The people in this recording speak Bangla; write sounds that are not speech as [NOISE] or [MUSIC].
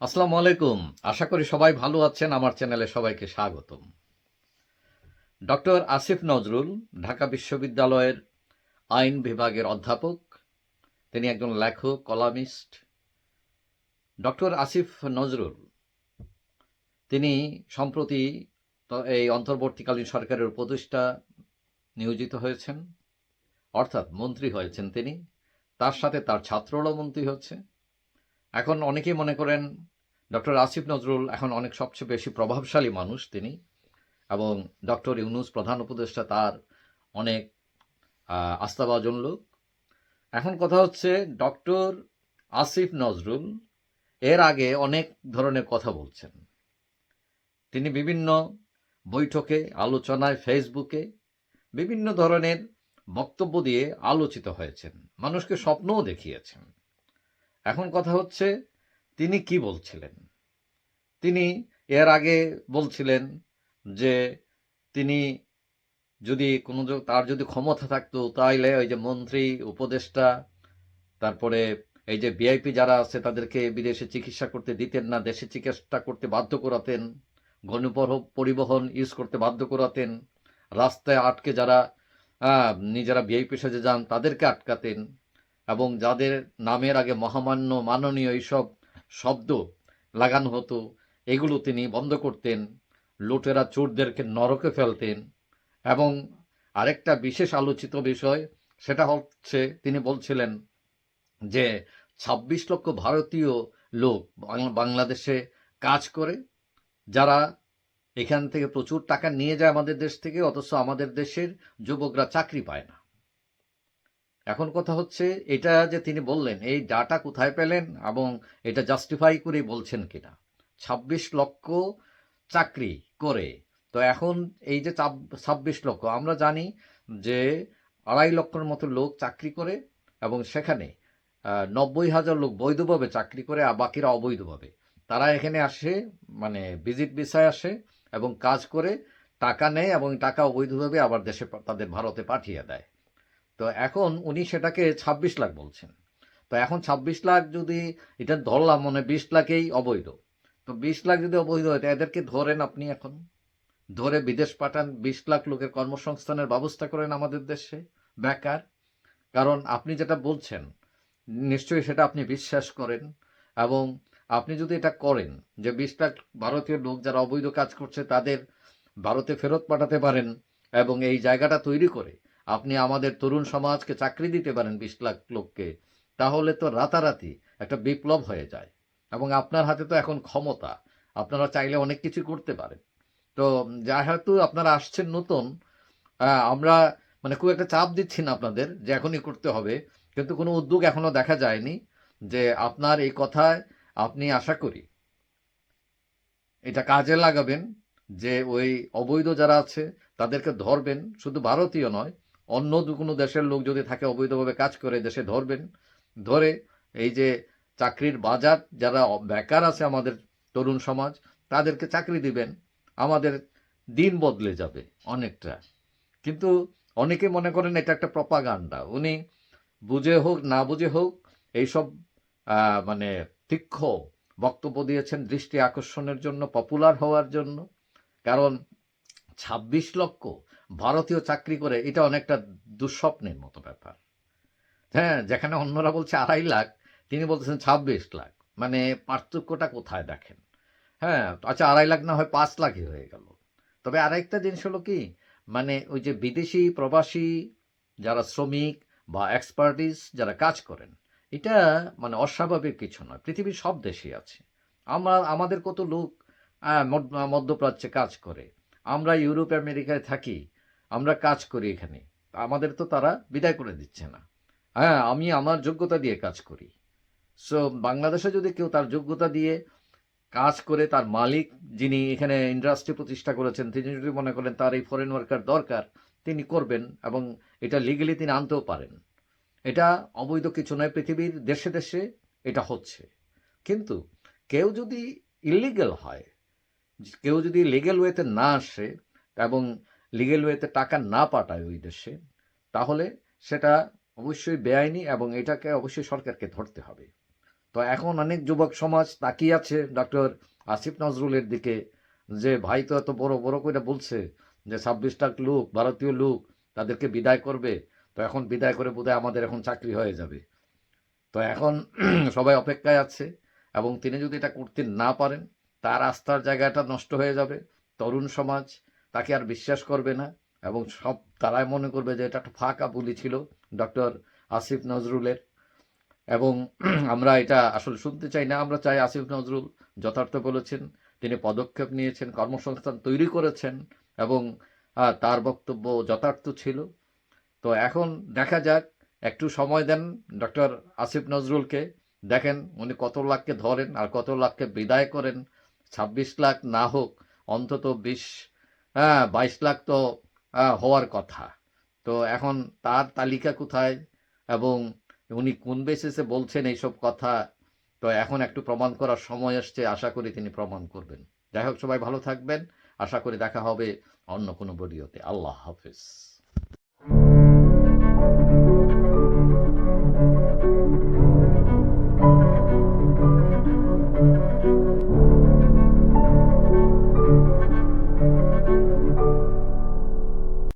আসসালামু আলাইকুম। আশা করি সবাই ভালো আছেন। আমার চ্যানেলে সবাইকে স্বাগতম। ডক্টর আসিফ নজরুল, ঢাকা বিশ্ববিদ্যালয়ের আইন বিভাগের অধ্যাপক, তিনি একজন লেখক, কলামিস্ট। ডক্টর আসিফ নজরুল, তিনি সম্প্রতি এই অন্তর্বর্তীকালীন সরকারের উপদেষ্টা নিয়োজিত হয়েছেন, অর্থাৎ মন্ত্রী হয়েছেন তিনি। তার সাথে তার ছাত্ররাও মন্ত্রী হচ্ছে। এখন অনেকেই মনে করেন ডক্টর আসিফ নজরুল এখন অনেক সবচেয়ে বেশি প্রভাবশালী মানুষ তিনি এবং ডক্টর ইউনুস প্রধান উপদেষ্টা তার অনেক আস্থাভাজন লোক। এখন কথা হচ্ছে ডক্টর আসিফ নজরুল এর আগে অনেক ধরনের কথা বলছেন। তিনি বিভিন্ন বৈঠকে, আলোচনায়, ফেসবুকে বিভিন্ন ধরনের বক্তব্য দিয়ে আলোচিত হয়েছেন। মানুষকে স্বপ্নও দেখিয়েছেন। এখন কথা হচ্ছে, তিনি কি বলছিলেন? তিনি এর আগে বলছিলেন যে তিনি যদি কোনো তার যদি ক্ষমতা থাকতো তাইলে ওই যে মন্ত্রী, উপদেষ্টা, তারপরে এই যে ভিআইপি যারা আছে তাদেরকে বিদেশে চিকিৎসা করতে দিতেন না, দেশে চিকিৎসা করতে বাধ্য করাতেন গণপর- পরিবহন ইউজ করতে বাধ্য করাতেন, রাস্তায় আটকে যারা নিজেরা ভিআইপি সাজে যান তাদেরকে আটকাতেন এবং যাদের নামের আগে মহামান্য, মাননীয় এইসব শব্দ লাগানো হতো, এগুলো তিনি বন্ধ করতেন, লুটেরা চোরদেরকে নরকে ফেলতেন। এবং আরেকটা বিশেষ আলোচিত বিষয়, সেটা হচ্ছে, তিনি বলছিলেন যে, ছাব্বিশ লক্ষ ভারতীয় লোক বাংলাদেশে কাজ করে, যারা এখান থেকে প্রচুর টাকা নিয়ে যায় আমাদের দেশ থেকে, অথচ আমাদের দেশের যুবকরা চাকরি পায় না। এখন কথা হচ্ছে এটা যে তিনি বললেন, এই ডাটা কোথায় পেলেন এবং এটা জাস্টিফাই করে বলছেন কিনা? ছাব্বিশ লক্ষ চাকরি করে। তো এখন এই যে ছাব্বিশ লক্ষ, আমরা জানি যে আড়াই লক্ষর মতো লোক চাকরি করে এবং সেখানে নব্বই হাজার লোক বৈধভাবে চাকরি করে আর বাকিরা অবৈধভাবে। তারা এখানে আসে মানে ভিজিট ভিসায় আসে এবং কাজ করে, টাকা নেয় এবং টাকা অবৈধভাবে আবার দেশে, তাদের ভারতে পাঠিয়ে দেয়। তো এখন উনি সেটাকে ছাব্বিশ লাখ বলছেন। তো এখন ছাব্বিশ লাখ যদি এটা ধরলাম মানে বিশ লাখেই অবৈধ। তো বিশ লাখ যদি অবৈধ হয় এদেরকে ধরেন আপনি এখন। ধরে বিদেশ পাঠান, বিশ লাখ লোকের কর্মসংস্থানের ব্যবস্থা করেন আমাদের দেশে, বেকার। কারণ আপনি যেটা বলছেন, নিশ্চয়ই সেটা আপনি বিশ্বাস করেন। এবং আপনি যদি এটা করেন, যে বিশ লাখ ভারতীয় লোক যারা অবৈধ কাজ করছে, তাদের ভারতে ফেরত পাঠাতে পারেন এবং এই জায়গাটা তৈরি করে আপনি আমাদের তরুণ সমাজকে চাকরি দিতে পারেন বিশ লাখ লোককে, তাহলে তো রাতারাতি একটা বিপ্লব হয়ে যায়। এবং আপনার হাতে তো এখন ক্ষমতা, আপনারা চাইলে অনেক কিছু করতে পারেন। তো যা হয়তো আপনারা আসছেন নতুন আমরা মানে খুব একটা চাপ দিচ্ছি না আপনাদের যে এখনই করতে হবে, কিন্তু কোনো উদ্যোগ এখনও দেখা যায়নি যে আপনার এই কথায় আপনি আশা করি এটা কাজে লাগাবেন যে ওই অবৈধ যারা আছে তাদেরকে ধরবেন, শুধু ভারতীয় নয় অন্য দু- কোনো দেশের লোক যদি থাকে, অবৈধভাবে কাজ করে, দেশে ধরবেন। ধরে এই যে চাকরির বাজার, যারা বেকার আছে আমাদের তরুণ সমাজ, তাদেরকে চাকরি দিবেন। আমাদের দিন বদলে যাবে অনেকটা। কিন্তু অনেকে মনে করেন এটা একটা প্রপাগান্ডা। উনি বুঝে হোক, না বুঝে হোক, এইসব মানে তীক্ষ্ণ বক্তব্য দিয়েছেন দৃষ্টি আকর্ষণের জন্য পপুলার হওয়ার জন্য। কারণ ছাব্বিশ লক্ষ ভারতীয় চাকরি করে এটা অনেকটা দুঃস্বপ্নের মতো ব্যাপার। হ্যাঁ যেখানে অন্যরা বলছে আড়াই লাখ, তিনি বলতেছেন ছাব্বিশ লাখ। মানে পার্থক্যটা কোথায় দেখেন? হ্যাঁ আচ্ছা আড়াই লাখ না হয় পাঁচ লাখই হয়ে গেল। তবে আরেকটা জিনিস হলো কি মানে ওই যে বিদেশি প্রবাসী যারা শ্রমিক বা এক্সপার্টিস যারা কাজ করেন, এটা মানে অস্বাভাবিক কিছু নয়। পৃথিবীর সব দেশেই আছে। আমরা, আমাদের কত লোক মধ্যপ্রাচ্যে কাজ করে, আমরা ইউরোপ, আমেরিকায় থাকি আমরা কাজ করি এখানে। আমাদের তো তারা বিদায় করে দিচ্ছে না। হ্যাঁ আমি আমার যোগ্যতা দিয়ে কাজ করি। সো বাংলাদেশে যদি কেউ তার যোগ্যতা দিয়ে কাজ করে, তার মালিক যিনি এখানে ইন্ডাস্ট্রি প্রতিষ্ঠা করেছেন, তিনি যদি মনে করেন তার এই ফরেন ওয়ার্কার দরকার, তিনি করবেন এবং এটা লিগেলি তিনি আনতেও পারেন। এটা অবৈধ কিছু নয়, পৃথিবীর দেশে দেশে এটা হচ্ছে। কিন্তু কেউ যদি ইলিগেল হয়, কেউ যদি লিগেল ওয়েতে না আসে এবং লিগেল ওয়েতে টাকা না পাঠায় ওই দেশে, তাহলে সেটা অবশ্যই বেআইনি এবং এটাকে অবশ্যই সরকারকে ধরতে হবে। তো এখন অনেক যুবক সমাজ তাকিয়ে আছে ডক্টর আসিফ নজরুলের দিকে যে, ভাই তো এত বড় বড় করে বলছে যে, ছাব্বিশটা লোক, ভারতীয় লোক তাদেরকে বিদায় করবে, তো এখন বিদায় করে বোধহয় আমাদের এখন চাকরি হয়ে যাবে। তো এখন [CLEARS THROAT] সবাই অপেক্ষায় আছে এবং তিনি যদি এটা করতে না পারেন, তার আস্থার জায়গাটা নষ্ট হয়ে যাবে। তরুণ সমাজ তাকে আর বিশ্বাস করবে না, এবং সব তারাই মনে করবে যে এটা একটা ফাঁকা বুলি ছিল ডক্টর আসিফ নজরুলের। এবং [CLEARS THROAT] আমরা এটা আসলে শুনতে চাই না, আমরা চাই আসিফ নজরুল যথার্থ বলেছেন, তিনি পদক্ষেপ নিয়েছেন, কর্মসংস্থান তৈরি করেছেন, এবং তার বক্তব্য যথার্থ ছিল। তো এখন দেখা যাক, একটু সময় দেন ডক্টর আসিফ নজরুলকে, দেখেন উনি কত লাখকে ধরেন আর কত লাখকে বিদায় করেন। ছাব্বিশ লাখ না হোক, অন্তত বিশ হ্যাঁ বাইশ লাখ তো হওয়ার কথা। তো এখন তার তালিকা কোথায়? এবং উনি কোন বেসিসে বলছেন এইসব কথা? তো এখন একটু প্রমাণ করার সময় আসছে, আশা করি তিনি প্রমাণ করবেন। যাই হোক, সবাই ভালো থাকবেন। আশা করি দেখা হবে অন্য কোনো ভিডিওতে আল্লাহ হাফিজ।